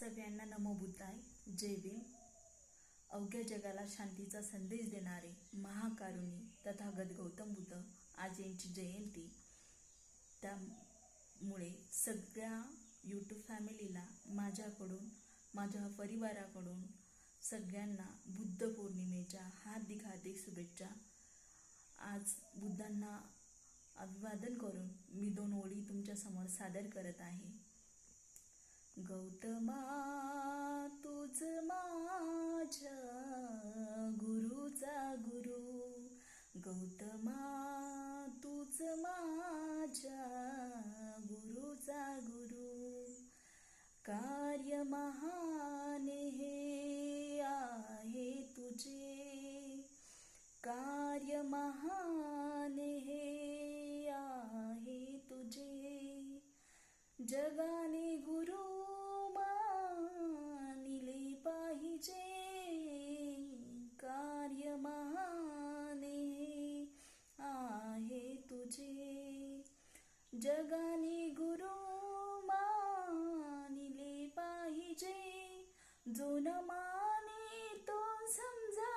सगळ्यांना नमो बुद्धाय. जय भीम. अवघ्या जगाला शांतीचा संदेश देणारे महाकारुणी तथागत गौतम बुद्ध आज यांची जयंती. त्यामुळे सगळ्या यूट्यूब फॅमिलीला माझ्याकडून माझ्या परिवाराकडून सगळ्यांना बुद्ध पौर्णिमेच्या हार्दिक हार्दिक शुभेच्छा. आज बुद्धांना अभिवादन करून मी दोन ओळी तुमच्यासमोर सादर करत आहे. गौतमा तुझ माझ्या गुरुचा गुरु. गौतमा तुझ माझ्या गुरुचा गुरु. कार्य महान हे आहे तुझे. कार्य महान जो माने तो समजा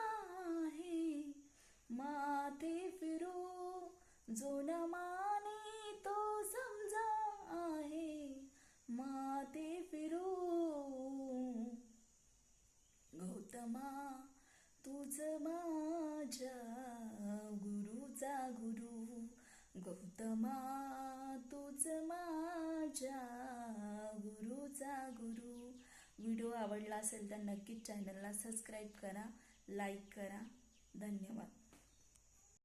आहे. माथे फिरू जो न माने तो समजा आहे. माथे फिरू. गौतमा तुझ माझ्या गुरुचा गुरु. गौतमा तुझ माझ्या गुरुचा गुरु. आवडला असेल तर नक्कीच चॅनलला सबस्क्राईब करा लाईक करा. धन्यवाद.